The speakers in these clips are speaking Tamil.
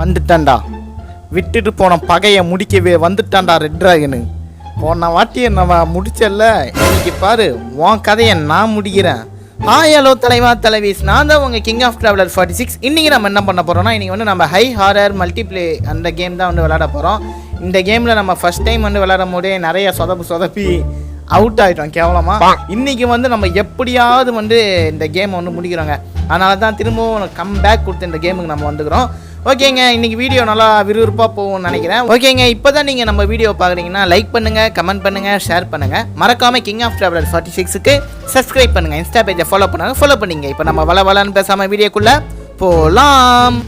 வந்துட்டான்டா. விட்டுட்டு போன பகையை முடிக்கவே வந்துட்டான்டா ரெட் ட்ராகனு போன வாட்டி நம்ம முடிச்சல்ல? இன்னைக்கு பாரு உன் கதையை நான் முடிக்கிறேன். ஹாய் ஹலோ தலைவா தலைவீஸ். நான் தான் உங்கள் king of traveller forty six இன்றைக்கி நம்ம என்ன பண்ண போகிறோம்னா இன்றைக்கி வந்து நம்ம ஹை ஹாரர் மல்டிப்ளே அந்த கேம் தான் வந்து விளாட போகிறோம் இந்த கேமில் நம்ம ஃபஸ்ட் டைம் வந்து விளாடும் போதே நிறைய சொதப்பு சொதப்பி அவுட் ஆகிட்டோம் கேவலமாக இன்றைக்கி வந்து நம்ம எப்படியாவது வந்து இந்த கேமை வந்து முடிக்கிறோங்க. அதனால தான் திரும்பவும் கம் பேக் கொடுத்து இந்த கேமுக்கு நம்ம வந்துக்கிறோம். ஓகேங்க இன்னைக்கு வீடியோ நல்லா விறுவிறுப்பாக போகும்னு நினைக்கிறேன். ஓகேங்க இப்போ தான் நீங்கள் நம்ம வீடியோ பார்க்குறீங்கன்னா லைக் பண்ணுங்கள் கமெண்ட் பண்ணுங்கள் ஷேர் பண்ணுங்கள் மறக்காமல் கிங் ஆஃப் ட்ராவலர் ஃபார்ட்டி சிக்ஸுக்கு சப்ஸ்கிரைப் பண்ணுங்கள் இன்ஸ்டா பேஜை ஃபாலோ பண்ணுங்க ஃபாலோ பண்ணிங்க. இப்போ நம்ம வள வளன்னு பேசாமல் வீடியோக்குள்ளே போகலாம்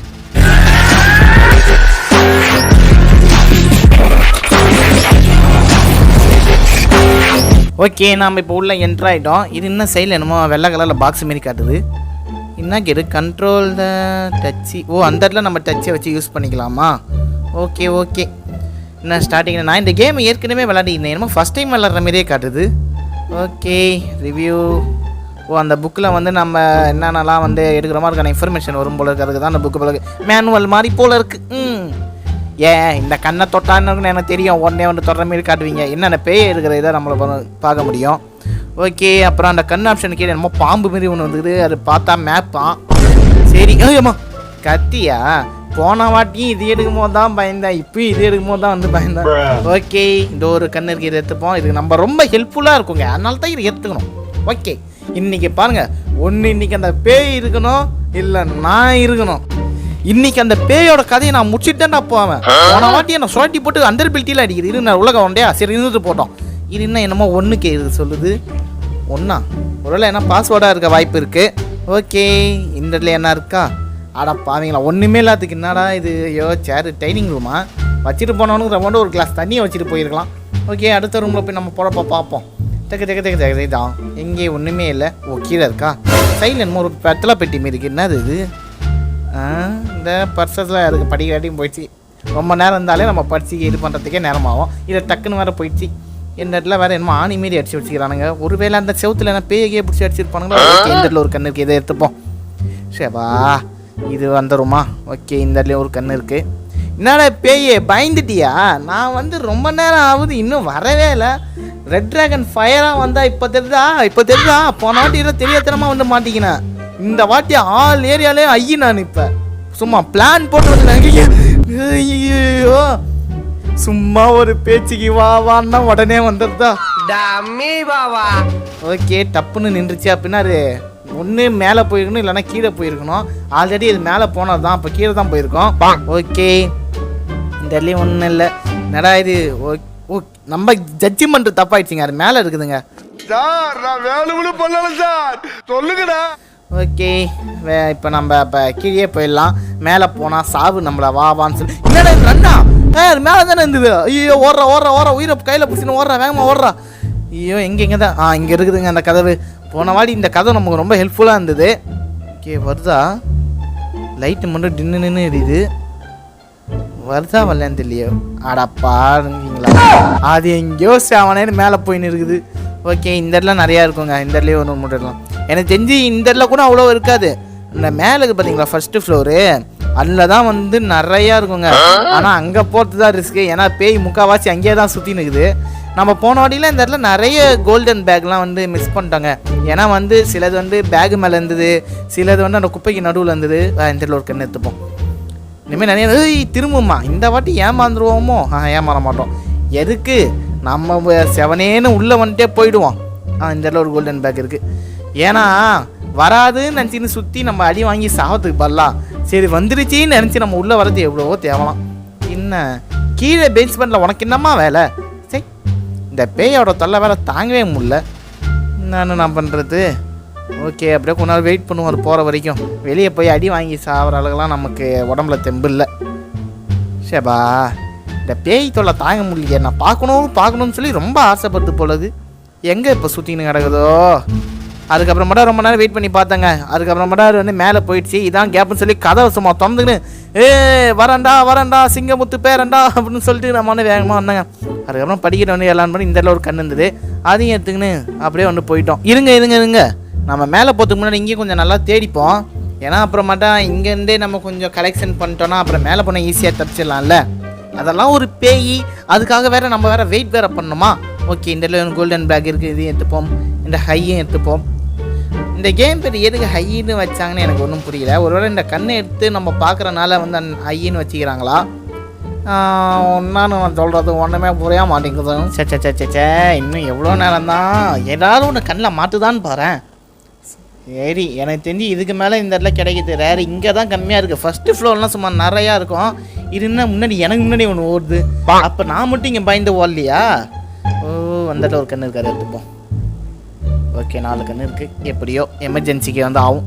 ஓகே நாம் இப்போ உள்ள என்ட்ராயிட்டோம் இது இன்னும் சைடில் என்னமோ வெள்ளை கலரில் பாக்ஸ் மாரி காட்டுது. என்ன கேடு? கண்ட்ரோல் த டச்சு ஓ அந்த இடத்துல நம்ம டச்சை வச்சு யூஸ் பண்ணிக்கலாமா? Okay okay. என்ன ஸ்டார்டிங் நான் இந்த கேம் ஏற்கனவே விளையாடிருந்தேன். என்னமோ ஃபஸ்ட் டைம் விளாட்ற மாதிரியே காட்டுது. ஓகே ரிவ்யூ ஓ அந்த புக்கில் வந்து நம்ம என்னென்னலாம் வந்து எடுக்கிற மாதிரி இருக்கான இன்ஃபர்மேஷன் வரும் போல இருக்கிறதுக்கு தான் அந்த புக்கு போல மேனுவல் மாதிரி போல இருக்குது ம். ஏன் இந்த கண்ணை தொட்டான்னு எனக்கு தெரியும். உடனே வந்து தொடுற மாதிரி காட்டுவீங்க. என்னென்ன பேய் இருக்கிற இதை நம்மளை பார்க்க முடியும்? ஓகே அப்புறம் அந்த கண் ஆப்ஷன் கீழே என்னமோ பாம்பு மாரி ஒன்று வந்துக்குது அது பார்த்தா மேப்பான் சரி ஏம்மா கத்தியா? போன வாட்டியும் இது எடுக்கும் போது தான் பயந்தேன். இப்பயும் இது எடுக்கும் போது தான் வந்து பயந்தேன். ஓகே இந்த ஒரு கண்ணு இருக்கு இதை எடுத்துப்போம். இதுக்கு நம்ம ரொம்ப ஹெல்ப்ஃபுல்லாக இருக்குங்க. அதனால தான் இதை எடுத்துக்கணும் ஓகே இன்னைக்கு பாருங்க. ஒன்று இன்னைக்கு அந்த பேய் இருக்கணும் இல்லை நான் இருக்கணும். இன்னைக்கு அந்த பேயோட கதையை நான் முடிச்சுட்டேன்டா போவேன். போன வாட்டி என்ன சுழட்டி போட்டு அண்டர் பில்ட்டியில் அடிக்குது. இரு நான் உலகம் உண்டையா சரி இருந்துட்டு போட்டோம். இது என்ன என்னமோ ஒன்று கேது சொல்லுது. ஒன்றா ஒருவேளை என்ன பாஸ்வேர்டாக இருக்க வாய்ப்பு இருக்குது ஓகே. இந்த இடத்துல என்ன இருக்கா? ஆடா பாவீங்களா ஒன்றுமே இல்லாததுக்கு என்னடா இது? ஐயோ சேர் டைனிங் ரூமா வச்சுட்டு போனவனுக்கு ரொம்ப ஒரு கிளாஸ் தண்ணியை வச்சுட்டு போயிருக்கலாம். ஓகே அடுத்த ரூமில் போய் நம்ம போகிறப்ப பார்ப்போம். டக்கு டக்கு டக்கு டக்கு தான் எங்கே ஒன்றுமே இல்லை. ஓ கீழே இருக்கா? சைடில் என்னமோ ஒரு பெத்தலை பெட்டி மாரி இருக்குது என்னது இது? இந்த பர்சஸில் அதுக்கு படிக்க போயிடுச்சு. ரொம்ப நேரம் இருந்தாலே நம்ம படிச்சு இது பண்ணுறதுக்கே நேரமாகும். இதை டக்குன்னு வேறு போயிடுச்சு. இந்த இடத்துல வேறு என்னமோ ஆணி மாரி அடிச்சு வச்சுக்கிறானுங்க. ஒருவேளை அந்த செவுத்துல என்ன பேய்கே பிடிச்சி அடிச்சிருப்பானுங்களா? ஓகே இந்த இடத்துல ஒரு கண்ணு இருக்குது இதை எடுத்துப்போம். சேவா இது வந்துருமா? ஓகே இந்த இடத்துல ஒரு கண்ணு இருக்குது என்னடா பேயே பயந்துட்டியா? நான் வந்து ரொம்ப நேரம் ஆகுது இன்னும் வரவே இல்லை. ரெட் டிராகன் ஃபயராக வந்தால் இப்போ தெரியுதா? இப்போ தெரியுதா? போன வாட்டி ஏதோ தெரியாதனமாக வந்து மாட்டிக்கினேன் இந்த வாட்டி ஆள் ஏரியாலே ஐயி நான் இப்போ. சும்மா பிளான் போட்டு வந்து ஐயோ சும்மா ஒரு பேச்சுக்கு வா வான்னா உடனே வந்துடுதா? டம்மி பாவா. ஓகே டப்புன்னு நின்றுச்சு அப்படின்னா அது ஒன்று மேலே போயிருக்கணும் இல்லைன்னா கீழே போயிருக்கணும். ஆல்ரெடி இது மேலே போனது தான் அப்போ கீழே தான் போயிருக்கோம். ஓகே. இந்த இடத்துலையும் ஒன்றும் இல்லை. நடா இது? ஓ நம்ம ஜட்ஜ்மெண்ட் தப்பாயிடுச்சுங்க. அது மேலே இருக்குதுங்க. சார் நான் வேணும்னு பண்ணல சார். சொல்லுங்கடா. ஓகே. வே இப்போ நம்ம இப்போ கீழே போயிடலாம். மேலே போனால் சாவு நம்மளை வா வான்னு சொல்லி. என்னடா இது ஏ அது மேலே தானே இருந்தது. ஐயோ ஓடுறா ஓடுறா ஓடுற. உயிரை கையில் பிடிச்சின்னு ஓடுறா வேகமாக ஓடுறா. ஐயோ எங்கே இங்கே தான். ஆ இங்கே இருக்குதுங்க அந்த கதவு. போன வாடி இந்த கதை நமக்கு ரொம்ப ஹெல்ப்ஃபுல்லாக இருந்தது. ஓகே வருதா? லைட்டு மட்டும் டின்னு நின்று எரியுது. வருதா வரலன்னு தெரியலையோ. அடா பாருங்களா. அது எங்கேயோ செவனேன்னு மேலே போயின்னு இருக்குது. ஓகே இந்த இடத்துல நிறையா இருக்குங்க. இந்த இடத்துலையே ஒன்று மட்டும் எனக்கு தெரிஞ்சு இந்த இடத்துல கூட அவ்வளோ இருக்காது. இந்த மேலே இருக்கு பார்த்தீங்களா ஃபஸ்ட்டு ஃப்ளோரு அதில் தான் வந்து நிறையா இருக்குங்க. ஆனால் அங்கே போகிறது தான் ரிஸ்க்கு ஏன்னா பேய் முக்கால்வாசி அங்கேயே தான் சுற்றி நிற்குது நம்ம போன வாட்டியில் இந்த இடத்துல நிறைய கோல்டன் பேக்லாம் வந்து மிஸ் பண்ணிட்டோங்க. ஏன்னா வந்து சிலது வந்து பேகு மேலே இருந்தது. சிலது வந்து அந்த குப்பைக்கு நடுவில் இருந்தது. இந்த இடத்துல ஒரு கண்ணு எடுத்துப்போம். இனிமேல் நிறைய திரும்புமா இந்த வாட்டி ஏமாந்துருவோமோ? ஆ ஏமாற மாட்டோம். எதுக்கு? நம்ம செவனேன்னு உள்ளே வந்துட்டே போயிடுவோம். ஆ இந்த இடத்துல ஒரு கோல்டன் பேக் இருக்குது ஏன்னா வராதுன்னு நினச்சின்னு சுற்றி நம்ம அடி வாங்கி சாகத்துக்கு பரலாம் சரி வந்துருச்சின்னு நினச்சி நம்ம உள்ளே வரது எவ்வளவோ தேவலாம். என்ன கீழே பேஸ்மெண்ட்டில் உனக்கு என்னம்மா வேலை? சரி இந்த பேயோட தொல்லை வேலை தாங்கவே முடியல. என்னன்னு நான் பண்ணுறது ஓகே அப்படியே கொஞ்ச நாள் வெயிட் பண்ணுவோம் அது போகிற வரைக்கும். வெளியே போய் அடி வாங்கி சாகிற அளவுக்குலாம் நமக்கு உடம்புல தெம்பு இல்லை. ஷேபா இந்த பேய் தொல்லை தாங்க முடியலையே. நான் பார்க்கணும் பார்க்கணும்னு சொல்லி ரொம்ப ஆசைப்பட்டு போலது. எங்கே இப்போ சுற்றின்னு கிடக்குதோ? அதுக்கப்புறமேட்டா ரொம்ப நேரம் வெயிட் பண்ணி பார்த்தேங்க. அதுக்கப்புறமேட்டா அது வந்து மேலே போயிடுச்சு. இதான் கேப்னு சொல்லி கதவை சும்மா திறந்துக்கின்னு ஏ வரண்டா வரண்டா சிங்கமுத்து பேரண்டா அப்படின்னு சொல்லிட்டு நம்ம வந்து வேகமாக வந்தாங்க. அதுக்கப்புறம் படிக்கிற வந்து எல்லாம் பண்ணி இந்த ஒரு கண்ணு இருந்தது. அதையும் எடுத்துக்கின்னு அப்படியே வந்து போயிட்டோம். இருங்க இருங்க இருங்க. நம்ம மேலே போகிறதுக்கு முன்னாடி இங்கேயும் கொஞ்சம் நல்லா தேடிப்போம். ஏன்னா அப்புறமாட்டா இங்கேருந்தே நம்ம கொஞ்சம் கலெக்ஷன் பண்ணிட்டோன்னா அப்புறம் மேலே போனால் ஈஸியாக தப்பிச்சிடலாம்ல. அதெல்லாம் ஒரு பேய். அதுக்காக வேறு நம்ம வேறு வெயிட் வேற பண்ணணுமா? ஓகே இந்த கோல்டன் பேக் இருக்குது இதையும் எடுத்துப்போம். இந்த ஹையும் எடுத்துப்போம். இந்த கேம் பேர் எதுக்கு ஹைன்னு வச்சாங்கன்னு எனக்கு ஒன்றும் புரியல. ஒருவேளை இந்த கண்ணை எடுத்து நம்ம பார்க்குறனால வந்து அந்த ஹைன்னு வச்சுக்கிறாங்களா? ஒன்றான்னு சொல்கிறது ஒன்றுமே புரிய மாட்டேங்குது. சே சே சே சே இன்னும் எவ்வளோ நேரம் தான் ஏதாவது ஒன்று கண்ணில் மாட்டுதான்னு பாரேன். சரி எனக்கு தெரிஞ்சு இதுக்கு மேலே இந்த இடத்துல கிடைக்குது. ரேர் இங்கே தான் கம்மியாக இருக்குது ஃபஸ்ட்டு ஃப்ளோர்லாம் சும்மா நிறையா இருக்கும். இது என்ன முன்னாடி எனக்கு முன்னாடி ஒன்று ஓடுது. அப்போ நான் மட்டும் இங்கே பயந்து ஓடலையா? ஓ அந்த இடத்துல ஒரு கண்ணு இருக்காரு எடுத்துப்போம். ஓகே நாளுக்கு இருக்குது எப்படியோ எமர்ஜென்சிக்கு வந்து ஆகும்.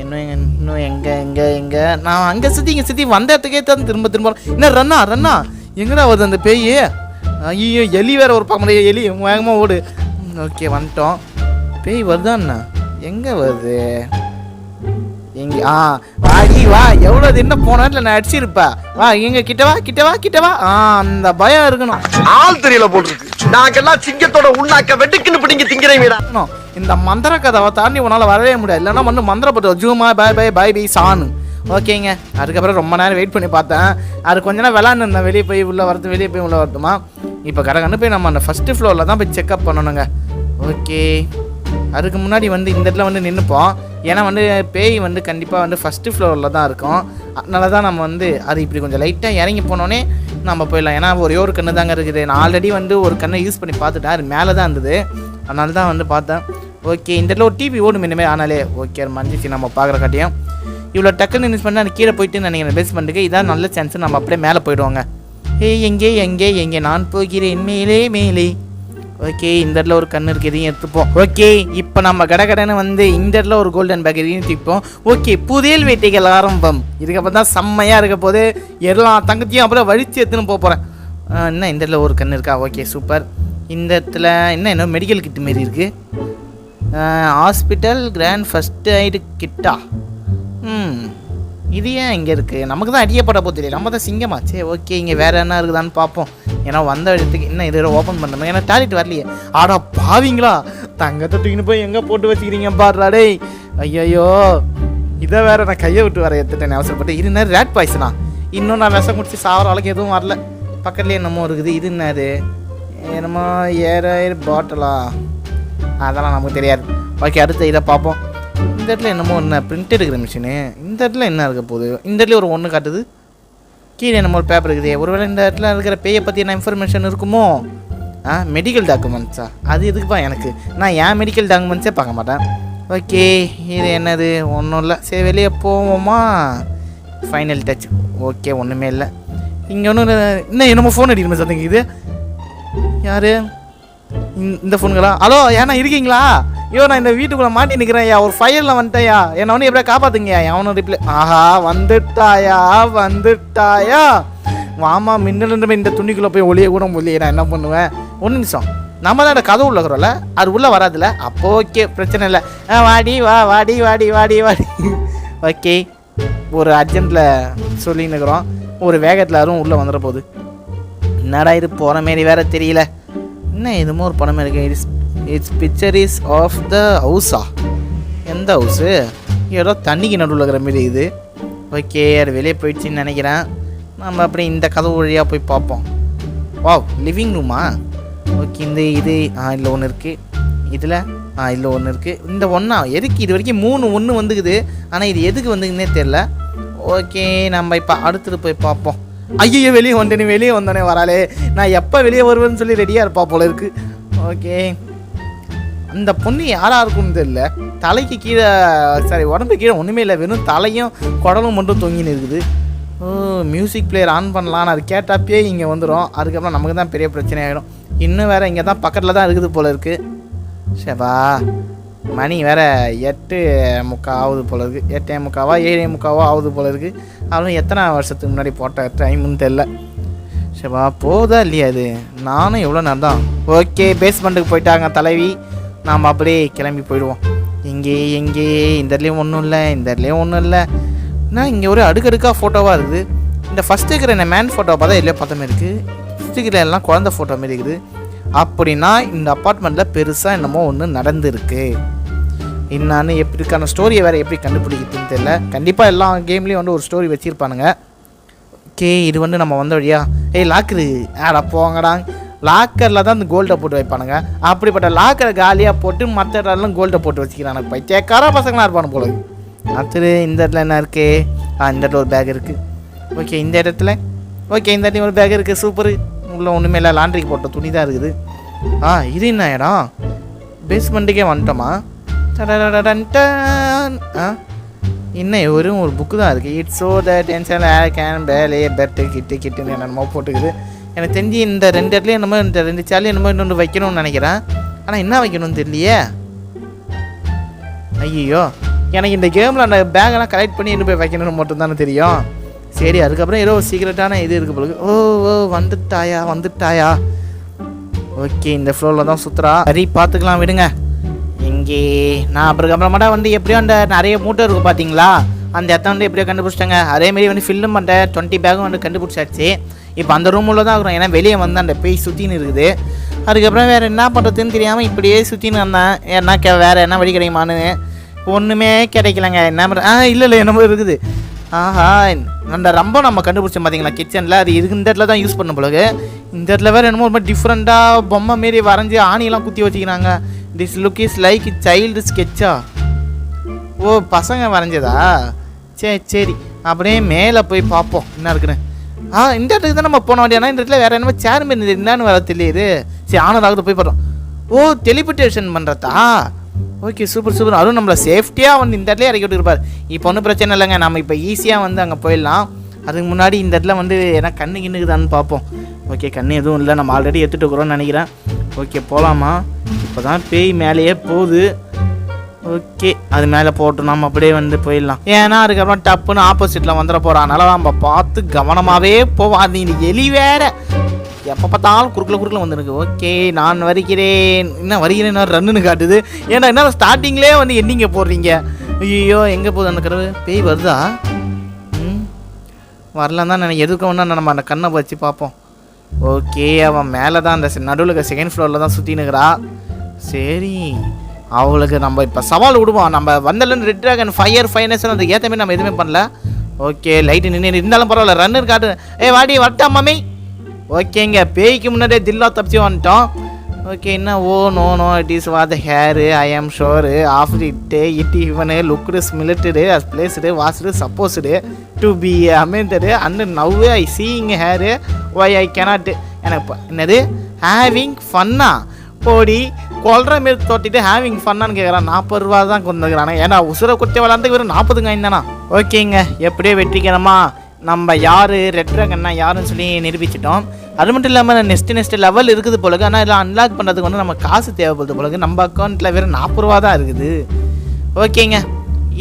இன்னும் எங்க இன்னும் எங்கே எங்கே எங்கே? நான் அங்கே சுற்றி இங்கே சுற்றி வந்த இடத்துக்கே தான் திரும்ப திரும்ப என்ன ரன்னா ரன்னா? எங்கடா வருது அந்த பேய்? ஐயோ எலி வேற ஒரு பக்கம் முடியாது எலி வேகமாக ஓடு. ஓகே வந்துட்டோம். பேய் வருதாண்ணா எங்கே வருது? எங்கே ஆ வாடி வா. எவ்வளோ என்ன போன இடத்துல நான் அடிச்சிருப்பா வா எங்க கிட்டவா வா கிட்ட வா கிட்ட வா. ஆ அந்த பயம் இருக்கணும். ஆள் தெரியல போட்டுருக்கு. நாங்கெல்லாம் சிங்கத்தோட உண்ணாக்க வெட்டுக்குன்னு பிடிங்க திங்கிறீங்கடா இந்த மந்திர கதவை தாண்டி உன்னால் வரவே முடியாது. இல்லைன்னா வந்து மந்திரப்பட்டு ஜூமா பாய் பாய் பாய் பை சானு. ஓகேங்க. அதுக்கப்புறம் ரொம்ப நேரம் வெயிட் பண்ணி பார்த்தேன். அது கொஞ்ச நேரம் விளாண்டுருந்தேன் வெளியே போய் உள்ளே வரது வெளியே போய் உள்ளே வரட்டுமா? இப்போ கடகண்டு போய் நம்ம அந்த ஃபஸ்ட்டு ஃப்ளோரில் தான் போய் செக்அப் பண்ணணுங்க. ஓகே அதுக்கு முன்னாடி வந்து இந்த இடத்துல வந்து நின்றுப்போம் ஏன்னா வந்து பேய் வந்து கண்டிப்பாக வந்து ஃபஸ்ட்டு ஃப்ளோரில் தான் இருக்கும். அதனால தான் நம்ம வந்து அது இப்படி கொஞ்சம் லைட்டாக இறங்கி போனோடனே நம்ம போயிடலாம். ஏன்னா ஒரே ஒரு கண்ணு தாங்க இருக்குது. நான் ஆல்ரெடி வந்து ஒரு கண்ணை யூஸ் பண்ணி பார்த்துட்டேன். அது மேலே தான் இருந்தது. அதனால தான் வந்து பார்த்தேன். ஓகே இந்த இடத்துல ஒரு டிவி ஓடும் இனிமேல் ஆனாலே ஓகே மஞ்சிச்சு நம்ம பார்க்குற காட்டியும் இவ்வளோ டக்குன்னு யூஸ் பண்ணி அந்த கீழே போயிட்டு நினைக்கிறேன் பண்ணுறதுக்கு இதான் நல்ல சான்ஸ் நம்ம அப்படியே மேலே போயிடுவாங்க. ஏய் எங்கே எங்கே எங்கே? நான் போகிறேன் மேலே மேலே. ஓகே இந்த இடத்துல ஒரு கண்ணு இருக்கு இதையும் எடுத்துப்போம். ஓகே இப்போ நம்ம கடகடன்னு வந்து இந்த இடத்துல ஒரு கோல்டன் பேக் இதையும் தூக்கிப்போம் ஓகே புதையல் வேட்டைகள் ஆரம்பம். இதுக்கப்புறம் தான் செம்மையாக இருக்க போது எல்லா தங்கத்தையும் அப்புறம் வழித்து எடுத்துன்னு போக போகிறேன் என்ன இந்த இடத்துல ஒரு கண்ணு இருக்கா? ஓகே சூப்பர் இந்த இடத்துல என்ன என்ன மெடிக்கல் கிட் மாரி இருக்குது ஹாஸ்பிட்டல் கிராண்ட் ஃபஸ்ட் எய்டு கிட்டா ம் இது ஏன் இங்கே இருக்குது நமக்கு தான் அடியப்பட போது தெரியல நம்ம தான் சிங்கமாச்சே ஓகே இங்கே வேறு என்ன இருக்குதான்னு பார்ப்போம். ஏன்னா வந்த இடத்துக்கு இன்னும் இது ஓப்பன் பண்ணுறோம் ஏன்னா டாய்லெட் வரலையே. ஆடா பாவீங்களா? தங்கத்தை தூக்கின்னு போய் எங்கே போட்டு வச்சுக்கிறீங்க பாடுறாடே ஐயையோ. ஐயோ இதை வேற நான் கையை விட்டு வர எடுத்துட்டேன் அவசரப்பட்டு. இது என்ன ரேட் பாய்ஸ்னா இன்னும் நான் விஷம் குடிச்சு சாவர அளவுக்கு எதுவும் வரல. பக்கத்துலேயே என்னமோ இருக்குது. இது என்னது என்னமோ ஏற பாட்டிலா அதெல்லாம் நமக்கு தெரியாது. ஓகே அடுத்து இதை பார்ப்போம். இந்த இடத்துல என்னமோ என்ன பிரிண்ட் எடுக்கிற மிஷினு இந்த இடத்துல என்ன இருக்க போகுது? இந்த இடத்துல ஒரு ஒன்று காட்டுது. கீழே என்னமோ ஒரு பேப்பர் இருக்குது. ஒருவேளை இந்த இடத்துல இருக்கிற பேயை பற்றி என்ன இன்ஃபர்மேஷன் இருக்குமோ? ஆ மெடிக்கல் டாக்குமெண்ட்ஸா அது எதுக்குப்பா எனக்கு? நான் ஏன் மெடிக்கல் டாக்குமெண்ட்ஸே பார்க்க மாட்டேன்? ஓகே இது என்னது? ஒன்றும் இல்லை. சரி வெளியே போவோமா? ஃபைனல் டச் ஓகே ஒன்றுமே இல்லை. இங்கே ஒன்றும் இன்னும் என்னமோ ஃபோன் அடிக்கணுமே சார் இது யார்? இந்த ஃபோனுங்களா ஹலோ ஏன்னா இருக்கீங்களா? ஐயோ நான் இந்த வீட்டுக்குள்ளே மாட்டி நிற்கிறேன் ஐயா ஒரு ஃபயரில் வந்துட்டேயா என்னை வந்து எப்படியா காப்பாத்துங்க அவனும் ரிப்ளை ஆஹா வந்துட்டாயா? வந்துட்டாயா? வாமா மின்னலுமே இந்த துணிக்குள்ளே போய் ஒளிய கூட முடியல நான் என்ன பண்ணுவேன்? ஒரு நிமிஷம். நம்ம தான் கதவு உள்ள இருக்கிறோம்ல. அது உள்ளே வராதுல்ல. அப்போ ஓகே பிரச்சனை இல்லை. ஆ வாடி வா வாடி வாடி வாடி வாடி. ஓகே ஒரு அர்ஜென்ட்டில் சொல்லின்னு இருக்கிறோம். ஒரு வேகத்தில் அதுவும் உள்ளே வந்துட போகுது. என்னடா இது போகிற மாரி வேற தெரியல. என்ன இதுமோ ஒரு படம் இருக்கு. It's picture is of the ஹவுஸா எந்த ஹவுஸு ஏதோ தண்ணிக்கு நடுவில் இருக்கிற மாரி இது. ஓகே அது வெளியே போயிடுச்சுன்னு நினைக்கிறேன். நம்ம அப்படி இந்த கதவு வழியாக போய் பார்ப்போம். வாவ் லிவிங் ரூமா ஓகே இந்த இது ஆ இல்லை ஒன்று இருக்குது இதில் ஆ இல்லை ஒன்று இருக்குது இந்த ஒன்றா எதுக்கு இது வரைக்கும் மூணு ஒன்று வந்துக்குது? ஆனால் இது எதுக்கு வந்துக்குன்னே தெரில ஓகே நம்ம இப்போ அடுத்தது போய் பார்ப்போம். ஐயோ வெளியே வந்தேனே வெளியே வந்தோடனே வராளே. நான் எப்போ வெளியே வருவேன்னு சொல்லி ரெடியாக இருப்பா போல இருக்குது ஓகே அந்த பொண்ணு யாராக இருக்கும்னு தெரியல. தலைக்கு கீழே சாரி உடம்பு கீழே ஒன்றுமே இல்லை. வெறும் தலையும் குடலும் மட்டும் தொங்கின்னு இருக்குது. ஓ மியூசிக் பிளேயர் ஆன் பண்ணலான்னு அது கேட்டாப்பே இங்கே வந்துடும் அதுக்கப்புறம் நமக்கு தான் பெரிய பிரச்சனை ஆகிடும் இன்னும் வேறு இங்கே தான் பக்கத்தில் தான் இருக்குது போல இருக்குது ஷேபா மணி வேற எட்டு முக்கா ஆகுது போல இருக்குது எட்டே முக்காவா ஏழே முக்காவா ஆகுது போல இருக்குது அவளும் எத்தனை வருஷத்துக்கு முன்னாடி போட்ட டைமுன்னு தெரில ஷபா போதா இல்லையா அது நானும் எவ்வளோ நேரம் தான் ஓகே பேஸ்மெண்ட்டுக்கு போயிட்டாங்க தலைவி. நாம் அப்படியே கிளம்பி போயிடுவோம். இங்கே எங்கே இந்த இடத்துலையும் ஒன்றும் இல்லை இந்த இடத்துலையும் ஒன்றும் இல்லை. நான் இங்கே ஒரு அடுக்கடுக்காக ஃபோட்டோவாக இருக்குது. இந்த ஃபஸ்ட்டு இருக்கிற என்ன மேன் ஃபோட்டோ பார்த்தா எல்லாம் பார்த்த மாதிரி இருக்குது ஃபஸ்ட்டு இருக்கிற எல்லாம் குழந்த ஃபோட்டோ மாதிரி இருக்குது. அப்படின்னா இந்த அப்பார்ட்மெண்ட்டில் பெருசாக என்னமோ ஒன்று நடந்திருக்கு. என்னான்னு எப்படி இருக்கான ஸ்டோரியை வேறு எப்படி கண்டுபிடிக்கிறதுன்னு தெரியல. கண்டிப்பாக எல்லா கேம்லேயும் வந்து ஒரு ஸ்டோரி வச்சுருப்பானுங்க. ஓகே இது வந்து நம்ம வந்த வழியா. ஏய் லாக்குது ஆடா போங்கடா. லாக்கரில் தான் அந்த கோல்டை போட்டு வைப்பானுங்க. அப்படிப்பட்ட லாக்கரை காலியாக போட்டு மற்ற இடம்லாம் கோல்டை போட்டு வச்சுக்கிறானுங்க. பைத்தியக்கார பசங்களாக இருப்பானு போல அடுத்தது இந்த இடத்துல என்ன இருக்குது ஆ இந்த இடத்துல ஒரு பேக் இருக்குது ஓகே இந்த இடத்துல? ஓகே இந்த இடத்துல ஒரு பேக் இருக்குது சூப்பர் உள்ள ஒன்றுமே இல்லை. லாண்ட்ரிக்கு போட்ட துணி தான் இருக்குது. ஆ இது என்ன இடம்? பேஸ்மெண்ட்டுக்கே வந்துட்டோமா? ஆ இன்னும் வெறும் ஒரு புக்கு தான் இருக்குது it's so the tension can பேலே பெட்டு கிட்டு கிட்டுன்னு என்னென்னமோ போட்டுக்குது. எனக்கு தெரிஞ்சு இந்த ரெண்டு இடத்துலையும் என்னமோ இந்த ரெண்டு சாலையும் என்னமோ இன்னொன்று வைக்கணும்னு நினைக்கிறேன். ஆனால் என்ன வைக்கணும்னு தெரியலையே. ஐயோ எனக்கு இந்த கேமில் அந்த பேக்கெல்லாம் கலெக்ட் பண்ணி இன்னும் போய் வைக்கணும்னு மட்டும்தானே தெரியும். சரி அதுக்கப்புறம் ஏதோ சீக்கிரட்டான இது இருக்குது பொழுது ஓ ஓ வந்துட்டாயா வந்துட்டாயா. ஓகே இந்த ஃப்ளோரில் தான் சுற்றுறா சரி பார்த்துக்கலாம் விடுங்க. இங்கே நான் அப்புறம் அப்புறமாட்டா வந்து எப்படியோ அந்த நிறைய மூட்டை இருக்கும் பார்த்தீங்களா அந்த இடத்த வந்து எப்படியோ கண்டுபிடிச்சிட்டாங்க. அதேமாரி வந்து ஃபில்லும் பண்ண டுவெண்ட்டி பேக்கும் வந்து கண்டுபிடிச்சாச்சு. இப்போ அந்த ரூமில் தான் இருக்கிறோம். ஏன்னா வெளியே வந்து அந்த பேய் சுற்றின்னு இருக்குது. அதுக்கப்புறம் வேறு என்ன பண்ணுறதுன்னு தெரியாமல் இப்படியே சுற்றின்னு வந்தேன். ஏன்னா கே வேறு என்ன வழி கிடைக்குமான்னு ஒன்றுமே கிடைக்கலங்க. என்ன பண்ணுற ஆ இல்லை இல்லை என்னமோ இருக்குது. ஆஹா அந்த ரொம்ப நம்ம கண்டுபிடிச்சோம் பார்த்தீங்களா கிச்சனில் அது இது இந்த இடத்துல தான் யூஸ் பண்ண பிறகு இந்த இடத்துல வேறு என்னமோ ரொம்ப டிஃப்ரெண்ட்டாக பொம்மை மாரி வரைஞ்சி ஆணியெல்லாம் குத்தி வச்சுக்கிறாங்க. This look is like child ஸ்கெட்சா ஓ பசங்க வரைஞ்சதா? சரி சரி. அப்படியே மேலே போய் பார்ப்போம். என்ன இருக்குன்னு. ஆ இந்த இடத்துக்கு தான் நம்ம போன வேண்டியனா இந்த இடத்துல வேறு என்னமோ சேர் இருந்தது என்னன்னு வர தெரியுது. சரி ஆனதாக போய் பார்த்தோம் ஓ டெலிபிட்டேஷன் பண்ணுறதா ஓகே சூப்பர் சூப்பர் அதுவும் நம்மளை சேஃப்டியாக வந்து இந்த இடத்துல இறக்கி விட்டுருப்பார் இப்போ ஒன்றும் பிரச்சனை இல்லைங்க. நம்ம இப்போ ஈஸியாக வந்து அங்கே போயிடலாம். அதுக்கு முன்னாடி இந்த இடத்துல வந்து ஏன்னா கண்ணு கிண்ணுக்குதான்னு பார்ப்போம். ஓகே கண்ணு எதுவும் இல்லை. நம்ம ஆல்ரெடி எடுத்துகிட்டு இருக்கிறோம்னு நினைக்கிறேன். ஓகே போகலாமா இப்போ தான் பேய் மேலேயே போகுது. ஓகே அது மேலே போட்டு நம்ம அப்படியே வந்து போயிடலாம். ஏன்னா அதுக்கப்புறம் டப்புன்னு ஆப்போசிட்டில் வந்துட போகிறோம் அதனால நம்ம பார்த்து கவனமாகவே போவோம் அது எலி வேற. எப்போ பார்த்தாலும் குறுக்கில் குறுக்கில் வந்துருக்கு. ஓகே நான் வருகிறேன். என்ன வருகிறேன் ரன்னுன்னு காட்டுது. ஏன்னா என்ன ஸ்டார்டிங்லேயே வந்து என்னிங்க போடுறீங்க. ஐயோ எங்கே போகுது அந்த கருவு பேய் வருதா? ம்? வரலாம் தான் நான் எதுக்கு ஒன்றா நம்ம அந்த கண்ணை வச்சு பார்ப்போம். ஓகே அவன் மேலே தான் அந்த நடுவில் செகண்ட் ஃப்ளோரில் தான் சுற்றினுக்கிறா சரி. அவளுக்கு நம்ம இப்போ சவால் விடுவோம். நம்ம வந்தலேருந்து ரெட் ட்ராகன் ஃபயர் ஃபைனஸ் அதுக்கு ஏற்ற மாதிரி நம்ம எதுவுமே பண்ணல. ஓகே லைட்டு நின்று இருந்தாலும் பரவாயில்ல. ரன்னர் காட்டு. ஏ வாடி வட்டா மம்மி. ஓகேங்க பேய்க்கு முன்னாடியே தில்லா தப்பிச்சு வந்துட்டோம். ஓகே என்ன? ஓ no no it is was the here I am sure of it it even looked simulated as placed was supposed to be amended and now I seeing hair why I cannot எனக்கு என்னது? ஹேவிங் ஃபன்னா போடி கொல்ற மாரி தோட்டிட்டு ஹேவிங் ஃபன்னான்னு கேட்குறான் நாற்பது ரூபா தான் கொண்டுக்கிறானே. ஏன்னா உசுரை குட்டி விளாண்டு வெறும் நாற்பதுங்க தானா? ஓகேங்க. எப்படியோ வெற்றிக்கிறோமா நம்ம யார்? ரெட் ட்ராகன்னா யாருன்னு சொல்லி நிரூபிச்சிட்டோம். அது மட்டும் இல்லாமல் நெக்ஸ்ட் நெக்ஸ்ட் லெவல் இருக்குது போலக்கு. ஆனால் இதில் அன்லாக் பண்ணுறதுக்கு வந்து நம்ம காசு தேவைப்படுது போலக்கு. நம்ம அக்கௌண்ட்டில் வெறும் நாற்பது ரூபா தான் இருக்குது. ஓகேங்க.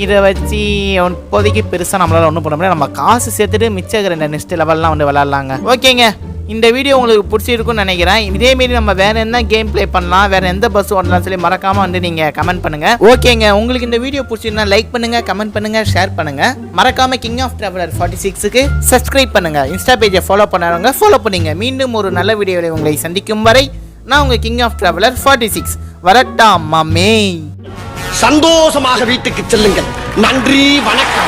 இதை வச்சு இப்போதைக்கு பெருசாக நம்மளால் ஒன்றும் பண்ண முடியாது நம்ம காசு சேர்த்துட்டு மிச்சம் இருக்கிற இந்த நெக்ஸ்ட் லெவல்லாம் வந்து விளாட்லாங்க. ஓகேங்க. இந்த வீடியோ உங்களுக்கு பிடிச்சிருக்குன்னு நினைக்கிறேன். இதேமாரி நம்ம வேற என்ன கேம் ப்ளே பண்ணலாம் வேற எந்த பஸ் ஓடலாம் சொல்லி மறக்காம வந்து நீங்க கமெண்ட் பண்ணுங்க. ஓகேங்க உங்களுக்கு இந்த வீடியோ பிடிச்சிருந்தா லைக் பண்ணுங்க கமெண்ட் பண்ணுங்க ஷேர் பண்ணுங்க. மறக்காம கிங் ஆஃப் டிராவலர் ஃபார்ட்டி சிக்ஸுக்கு சப்ஸ்கிரைப் பண்ணுங்க. இன்ஸ்டா பேஜை ஃபாலோ பண்ணுறவங்க ஃபாலோ பண்ணுங்க. மீண்டும் ஒரு நல்ல வீடியோவில் உங்களை சந்திக்கும் வரை நான் உங்க king of traveller forty six வரட்டா மாமே சந்தோஷமாக வீட்டுக்கு செல்லுங்கள். நன்றி வணக்கம்.